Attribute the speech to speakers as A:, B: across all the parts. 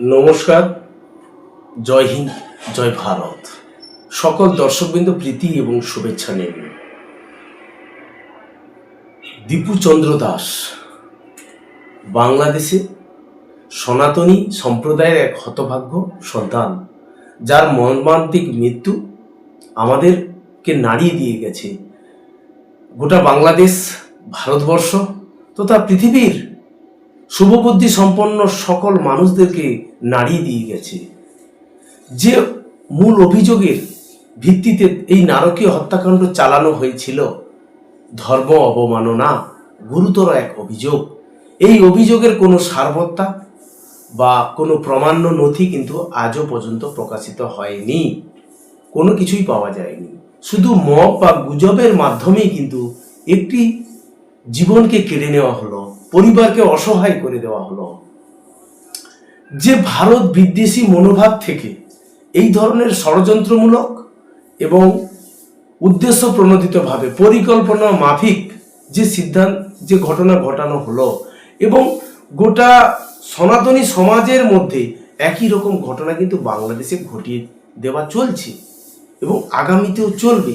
A: নমস্কার। জয় হিন্দ, জয় ভারত। সকল দর্শকবৃন্দ প্রীতি এবং শুভেচ্ছা নেন। দীপু চন্দ্র দাস, বাংলাদেশে সনাতনী সম্প্রদায়ের এক হতভাগ্য সন্তান, যার মর্মান্তিক মৃত্যু আমাদেরকে নাড়িয়ে দিয়ে গেছে। গোটা বাংলাদেশ, ভারতবর্ষ তথা পৃথিবীর শুভবুদ্ধি সম্পন্ন সকল মানুষদেরকে নাড়িয়ে দিয়ে গেছে। যে মূল অভিযোগের ভিত্তিতে এই নারকীয় হত্যাকাণ্ড চালানো হয়েছিল, ধর্ম অবমাননা গুরুতর এক অভিযোগ। এই অভিযোগের কোনো সারবত্তা বা কোনো প্রমাণ্য নথি কিন্তু আজও পর্যন্ত প্রকাশিত হয়নি। কোনো কিছুই পাওয়া যায়নি। শুধু মব বা গুজবের মাধ্যমেই কিন্তু একটি জীবনকে কেড়ে নেওয়া হলো। পরিবারকে অসহায় করে দেওয়া হলো। যে ভারত বিদ্বেষী মনোভাব থেকে এই ধরনের ষড়যন্ত্রমূলক এবং উদ্দেশ্য প্রণোদিতভাবে পরিকল্পনা মাফিক যে সিদ্ধান্ত যে ঘটনা ঘটানো হলো এবং গোটা সনাতনী সমাজের মধ্যে একই রকম ঘটনা কিন্তু বাংলাদেশে ঘটিয়ে দেওয়া চলছে এবং আগামীতেও চলবে।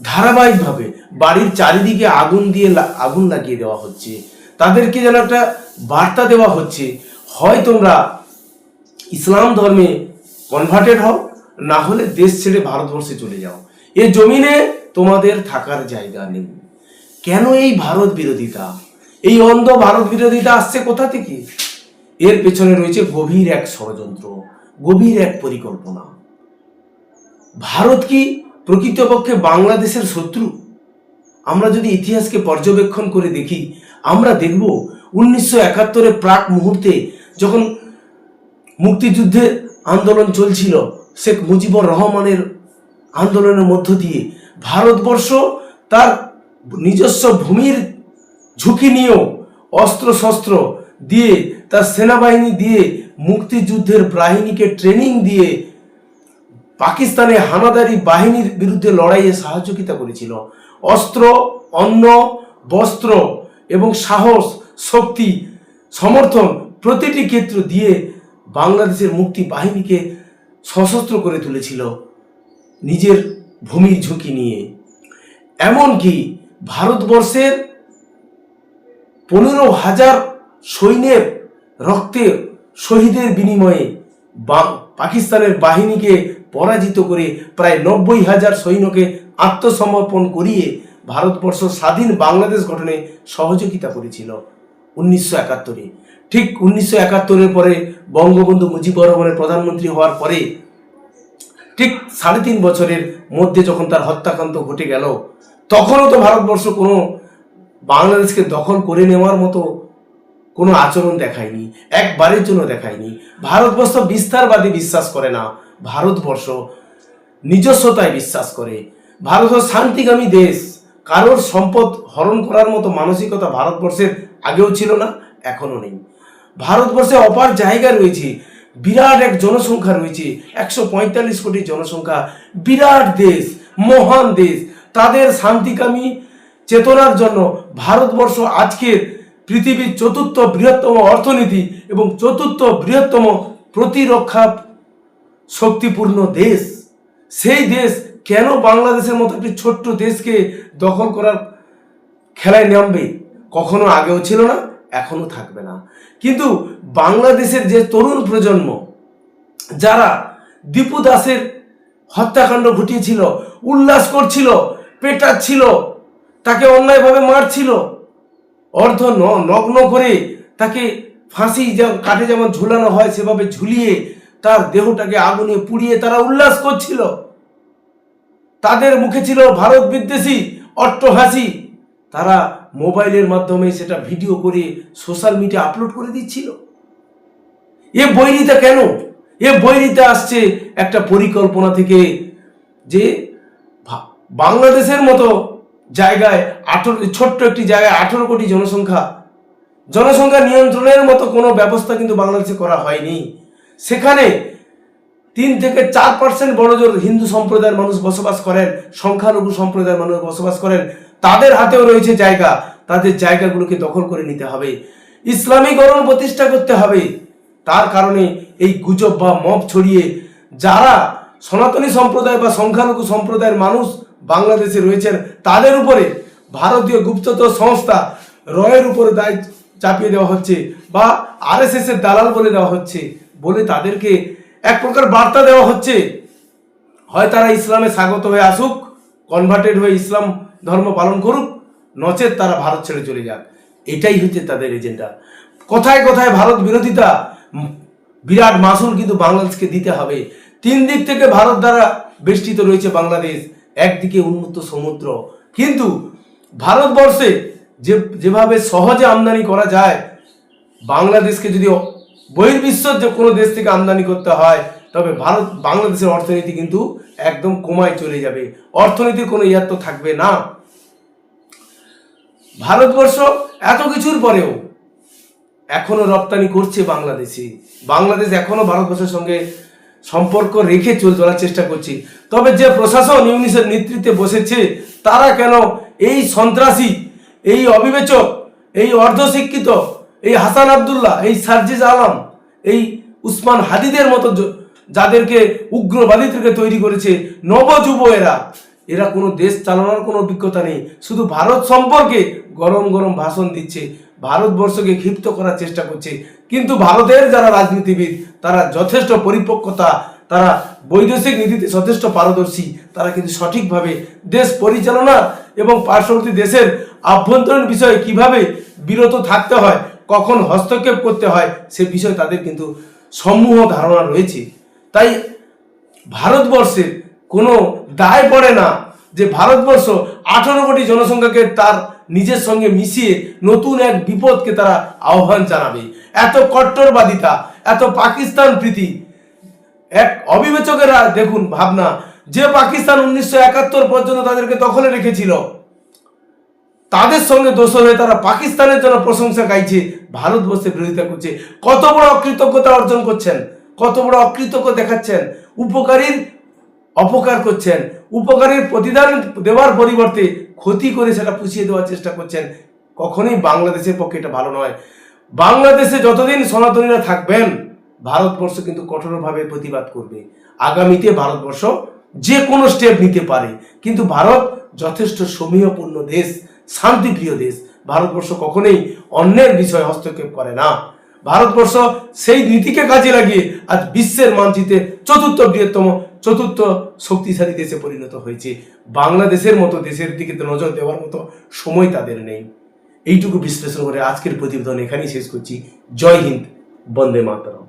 A: ধারাবাহিকভাবে বাড়ির চারিদিকে আগুন দিয়ে আগুন লাগিয়ে দেওয়া হচ্ছে। তাদেরকে যেন একটা বার্তা দেওয়া হচ্ছে, হয় তোমরা ইসলাম ধর্মে কনভার্টেড হও, না হলে দেশ ছেড়ে ভারতবর্ষে চলে যাও। এ জমিনে তোমাদের থাকার জায়গা নেই। কেন এই ভারত বিরোধিতা? এই অন্ধ ভারত বিরোধিতা আসছে কোথা থেকে? এর পেছনে রয়েছে গভীর এক ষড়যন্ত্র, গভীর এক পরিকল্পনা। ভারত কি প্রকৃতপক্ষে বাংলাদেশের শত্রু? আমরা যদি ইতিহাসকে পর্যবেক্ষণ করে দেখি আমরা দেখব উনিশশো একাত্তরের প্রাক মুহূর্তে যখন মুক্তিযুদ্ধে আন্দোলন চলছিল, শেখ মুজিবুর রহমানের আন্দোলনের মধ্য দিয়ে ভারতবর্ষ তার নিজস্ব ভূমির ঝুঁকি নিয়েও অস্ত্র শস্ত্র দিয়ে, তার সেনাবাহিনী দিয়ে, মুক্তিযুদ্ধের বাহিনীকে ট্রেনিং দিয়ে পাকিস্তানে হানাদারি বাহিনীর বিরুদ্ধে লড়াইয়ে সাহায্যিতা করেছিল। অস্ত্র, অন্ন, বস্ত্র এবং সাহস, শক্তি, সমর্থন প্রতিটি ক্ষেত্র দিয়ে বাংলাদেশের মুক্তি বাহিনীকে সশস্ত্র করে তুলেছিল নিজের ভূমির ঝুঁকি নিয়ে। এমনকি ভারতবর্ষের পনেরো হাজার সৈন্যের রক্তে শহীদের বিনিময়ে পাকিস্তানের বাহিনীকে পরাজিত করে প্রায় নব্বই হাজার সৈন্যকে আত্মসমর্পণ করিয়ে ভারতবর্ষ স্বাধীন বাংলাদেশ গঠনে সহযোগিতা করেছিল উনিশশো একাত্তরে। ঠিক উনিশশো একাত্তরের পরে বঙ্গবন্ধু মুজিবুর রহমানের প্রধানমন্ত্রী হওয়ার পরে ঠিক সাড়ে তিন বছরের মধ্যে যখন তার হত্যাকাণ্ড ঘটে গেল, তখনও তো ভারতবর্ষ কোনো বাংলাদেশকে দখল করে নেওয়ার মতো কোনো আচরণ দেখায়নি, একবারের জন্য দেখায়নি। ভারতবর্ষ বিস্তারবাদী বিশ্বাস করে না, ভারতবর্ষ নিজস্বতায় বিশ্বাস করে। ভারত হলো শান্তিকামী দেশ। কারোর সম্পদ হরণ করার মতো মানসিকতা ভারতবর্ষের আগেও ছিল না এখনও নেই। ভারতবর্ষে অপার জায়গা রয়েছে, বিরাট এক জনসংখ্যা রয়েছে, একশো পঁয়তাল্লিশ কোটি জনসংখ্যা, বিরাট দেশ, মহান দেশ। তাদের শান্তিকামী চেতনার জন্য ভারতবর্ষ আজকের পৃথিবীর চতুর্থ বৃহত্তম অর্থনীতি এবং চতুর্থ বৃহত্তম প্রতিরক্ষা শক্তিপূর্ণ দেশ। সেই দেশ কেন বাংলাদেশের মতো একটি ছোট্ট দেশকে দখল করার খেলায় নামবে? কখনো আগেও ছিল না, এখনও থাকবে না। কিন্তু বাংলাদেশের যে তরুণ প্রজন্ম, যারা দীপু দাসের হত্যাকাণ্ড ঘটিয়েছিল, উল্লাস করছিল, পেটাচ্ছিল, তাকে অন্যায়ভাবে মারছিল, অর্ধ নগ্ন করে তাকে ফাঁসি যেমন কাঠে যেমন ঝুলানো হয়, সেভাবে ঝুলিয়ে তার দেহটাকে আগুনে পুড়িয়ে তারা উল্লাস করছিল। তাদের মুখে ছিল ভারত বিদ্বেষী, অট্টহাসি। তারা মোবাইলের মাধ্যমে সেটা ভিডিও করে সোশ্যাল মিডিয়া আপলোড করে দিচ্ছিল। এ বৈরিতা কেন? এ বৈরিতা আসছে একটা পরিকল্পনা থেকে যে বাংলাদেশের মতো জায়গায় আঠেরো, ছোট্ট একটি জায়গায় আঠেরো কোটি জনসংখ্যা জনসংখ্যা নিয়ন্ত্রণের মতো কোনো ব্যবস্থা কিন্তু বাংলাদেশে করা হয়নি। সেখানে তিন থেকে চার পার্সেন্ট বড় জোর হিন্দু সম্প্রদায়ের মানুষ বসবাস করেন, সংখ্যালঘু সম্প্রদায়ের মানুষ বসবাস করেন, তাদের হাতেও রয়েছে জায়গা, তাদের জায়গাগুলোকে দখল করে নিতে হবে। ইসলামীকরণ প্রতিষ্ঠা করতে হবে। তার কারণে এই গুজব বা মব ছড়িয়ে যারা সনাতনী সম্প্রদায় বা সংখ্যালঘু সম্প্রদায়ের মানুষ বাংলাদেশে রয়েছেন, তাদের উপরে ভারতীয় গুপ্তচর সংস্থা রয়ের উপরে দায় চাপিয়ে দেওয়া হচ্ছে বা আরএসএস এর দালাল বলে দেওয়া হচ্ছে। বলে তাদেরকে এক প্রকার বার্তা দেওয়া হচ্ছে। হয় তারা ইসলামে স্বাগত হয়ে আসুক কনভার্টেড হয়ে ইসলাম ধর্ম পালন করুক, নচেত তারা ভারত ছেড়ে চলে যাক। এটাই হচ্ছে তাদের এজেন্ডা কোথায় কোথায় ভারত বিরোধিতা, বিরাট মাসুল কিন্তু বাংলাদেশকে দিতে হবে। তিন দিক থেকে ভারত দ্বারা বেষ্টিত রয়েছে বাংলাদেশ, একদিকে উন্মুক্ত সমুদ্র। কিন্তু ভারতবর্ষে যে যেভাবে সহজে আমদানি করা যায়, বাংলাদেশকে যদি বহির্বিশ্বর যে কোনো দেশ থেকে আমদানি করতে হয়, তবে ভারত, বাংলাদেশের অর্থনীতি কিন্তু একদম কমায় চলে যাবে। অর্থনীতির কোনো ইয়াত্ত থাকবে না। ভারতবর্ষ এত কিছুর পরেও এখনও রপ্তানি করছে বাংলাদেশে। বাংলাদেশ এখনও ভারতবর্ষের সঙ্গে সম্পর্ক রেখে চল, চলার চেষ্টা করছে। তবে যে প্রশাসন ইউনিসের নেতৃত্বে বসেছে, তারা কেন এই সন্ত্রাসী, এই অবিবেচক, এই অর্ধশিক্ষিত এই হাসান আবদুল্লাহ, এই সার্জিজ আলম, এই উসমান হাদিদের মতো যাদেরকে উগ্রবাদী থেকে তৈরি করেছে নবযুব এরা এরা কোনো দেশ চালানোর কোনো অভিজ্ঞতা নেই। শুধু ভারত সম্পর্কে গরম গরম ভাষণ দিচ্ছে, ভারতবর্ষকে ক্ষিপ্ত করার চেষ্টা করছে। কিন্তু ভারতের যারা রাজনীতিবিদ, তারা যথেষ্ট পরিপক্কতা, তারা বৈদেশিক নীতিতে যথেষ্ট পারদর্শী, তারা কিন্তু সঠিকভাবে দেশ পরিচালনা এবং পার্শ্ববর্তী দেশের আভ্যন্তরীণ বিষয়ে কীভাবে বিরত থাকতে হয় কখন হস্তক্ষেপ করতে হয় সে বিষয়ে তাদের কিন্তু সমূহ ধারণা রয়েছে। তাই ভারতবর্ষের কোনো দায় পড়ে না যে ভারতবর্ষ আঠারো কোটি জনসংখ্যাকে তার নিজের সঙ্গে মিশিয়ে নতুন এক বিপদকে তারা আহ্বান জানাবে। এত কট্টরবাদিতা, এত পাকিস্তান প্রীতি, এক অবিবেচকেরা দেখুন ভাবনা, যে পাকিস্তান উনিশশো একাত্তর পর্যন্ত তাদেরকে দখলে রেখেছিল। তাদের সঙ্গে দোষর হয়ে তারা পাকিস্তানের জন্য প্রশংসা গাইছে ভারতবর্ষের বিরোধিতা করছে। কত বড় অকৃতজ্ঞতা অর্জন করছেন, কত বড় অকৃতজ্ঞ দেখাচ্ছেন, উপকারীর অপকার করছেন, উপকারীর প্রতিদান দেওয়ার পরিবর্তে ক্ষতি করে সেটা পুষিয়ে দেওয়ার চেষ্টা করছেন। কখনোই বাংলাদেশের পক্ষে এটা ভালো নয়। বাংলাদেশে যতদিন সনাতনীরা থাকবেন, ভারতবর্ষ কিন্তু কঠোরভাবে প্রতিবাদ করবে। আগামীতে ভারতবর্ষ যে কোনো স্টেপ নিতে পারে। কিন্তু ভারত যথেষ্ট সমীহপূর্ণ দেশ। শান্তিপ্রিয় দেশ, ভারতবর্ষ কখনোই অন্যের বিষয়ে হস্তক্ষেপ করে না। ভারতবর্ষ সেই নীতিকে কাজে লাগিয়ে আজ বিশ্বের মানচিত্রে চতুর্থ বৃহত্তম, চতুর্থ শক্তিশালী দেশে পরিণত হয়েছে। বাংলাদেশের মতো দেশের দিকে নজর দেওয়ার মতো সময় তাদের নেই। এইটুকু বিশ্লেষণ করে আজকের প্রতিবেদন এখানেই শেষ করছি। জয় হিন্দ, বন্দে মাতরম।